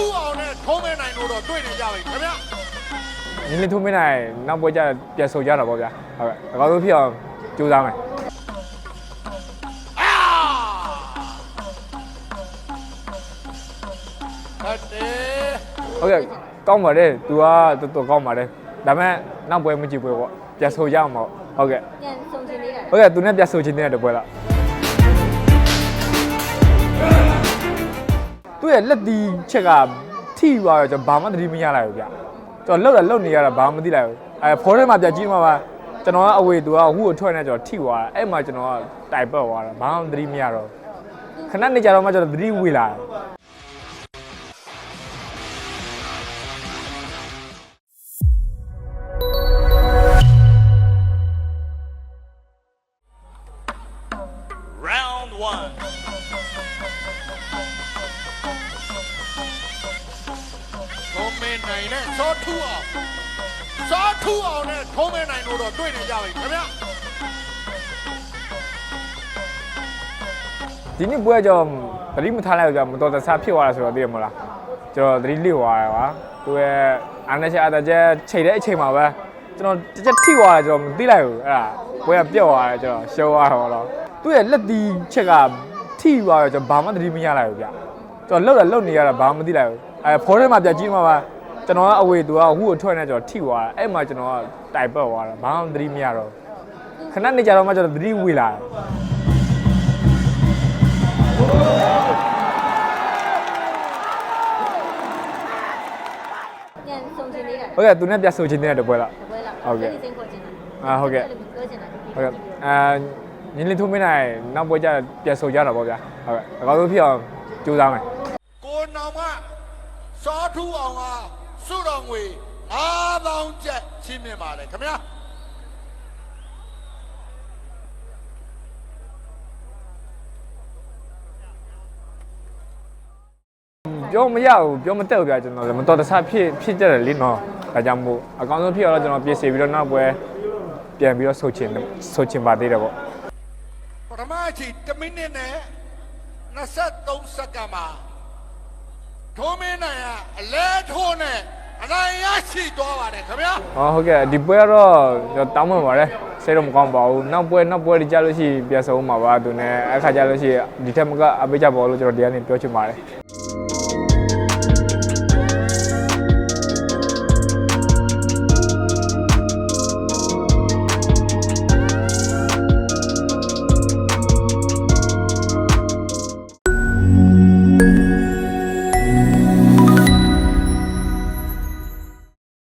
ထုအောင်နဲ့ထုံးမဲနိုင်တို့တော့တွေ့နေကြပြီခင်ဗျာနင်းလေးထိုးမင်းနိုင်နောက်ပွဲကျပြန်ဆိုကြတာပေါ့ဗျာဟုတ်ကဲ့အကောင်းဆုံးဖြစ်အောင်ကြိုးစားမယ်အာဟုတ်တယ်ဟုတ်ကဲ့ကောင်းပါတယ် तू ကတော်တော်ကောင်းပါတယ်ဒါပေမဲ့နောက်ပွဲမကြည့်ပွဲပေါ့ပြန်ဆိုကြအောင်ပေါ့ဟုတ်ကဲ့ပြန်ဆုံချင်သေးတာဟုတ်ကဲ့ तू နဲ့ပြန်ဆိုချင်းတဲ့တပွဲလား ရဲ့လက်တီချက်ကထိသွားတော့ကျွန်တော်ဘာမှသတိမရလိုက်ဘူးဗျကျွန်တော်လှုပ်တာလှုပ်နေရတာဘာမှမသိလိုက်ဘူးအဲဖော်ထဲမှာပြကြည့်မှာပါကျွန်တော်ကအဝေသူကဟူကိုထွက်နေကျွန်တော်ထိသွားတာအဲ့မှာကျွန်တော်ကတိုင်ပတ်သွားတာဘာမှသတိမရတော့ဘူးခဏနေကြတော့မှကျွန်တော်သတိဝေလာတယ် မဲနိုင်နဲ့စောထုအောင်စောထုအောင်နဲ့ထုံးမဲနိုင်တို့တော့တွေ့နေကြပြီခင်ဗျာဒီနေ့ပွဲကြောင့်သတိမထားလိုက်ကြမတော်တဆဖြစ်သွားတာဆိုတော့သိရမလားကျွန်တော်သတိလစ်သွားတယ်ကွာသူရဲ့အာနချက်အတချက်ချိန်တဲ့အချိန်မှာပဲကျွန်တော်တစ်ချက်ထိသွားတယ်ကျွန်တော်မသိလိုက်ဘူးအဲ့ဒါပွဲကပြုတ်သွားတယ်ကျွန်တော်ရှုံးသွားတော့တော့သူရဲ့လက်တီချက်ကထိသွားတော့ကျွန်တော်ဘာမှသတိမရလိုက်ဘူးဗျကျွန်တော်လှုပ်တာလှုပ်နေရတာဘာမှမသိလိုက်ဘူးအဲဖော်ထဲမှာပြကြည့်မှာပါ ကျွန်တော်ကအဝေသူကဟူကိုထွက်နေကျွန်တော်ထိသွားတယ်အဲ့မှာကျွန်တော်ကတိုင်ပတ်သွားတာဘာမှသတိမရတော့ဘူးခဏနေကြတော့မှကျွန်တော်သတိဝေလာတယ်ပြန်ဆုံချင်သေးတာဟုတ်ကဲ့သူနဲ့ပြန်ဆိုချင်းတဲ့တပွဲလားတပွဲလားဟုတ်ကဲ့စိတ်ခေါ်ချင်တာအာဟုတ်ကဲ့ပြောချင်တာဟုတ်ကဲ့အာညင်းလေးထိုးမင်းနိုင်နောက်ပွဲကျပြန်ဆိုကြတာပေါ့ဗျာဟုတ်ကဲ့အကောင်းဆုံးဖြစ်အောင်ကြိုးစားမယ်ကိုနောင်ကစောထုအောင်က စုတော်ငွေ9000ကျပ်ချင်းမြင်ပါတယ်ခင်ဗျာပြောမရဘူးပြောမတက်ဘူးဗျာကျွန်တော်လည်းမတော်တဆဖြစ်ဖြစ်ကြတယ်လေနော်ဒါကြောင့်မို့အကောင်းဆုံးဖြစ်အောင်တော့ကျွန်တော်ပြင်ဆင်ပြီးတော့နောက်ပွဲပြန်ပြီးတော့ဆိုချင်ဆိုချင်ပါသေးတယ်ပေါ့ပထမအချိန်1မိနစ်နဲ့23စက္ကန့်မှာထုံးမင်းနိုင်ကအလဲထိုးနဲ့ အနိုင်ရရှိသွားပါတယ်ခင်ဗျာဟောဟုတ်ကဲ့ဒီပွဲကတော့ကျွန်တော်တောင်းပန်ပါတယ်စိတ်တော့မကောင်းပါဘူးနောက်ပွဲနောက်ပွဲတွေကြာလို့ရှိရင်ပြန်ဆုံးမှာပါသူနဲ့အခါကြာလို့ရှိရင်ဒီထက်မကအပေးကြပါလို့ကျွန်တော်ဒီကနေပြောချင်ပါတယ်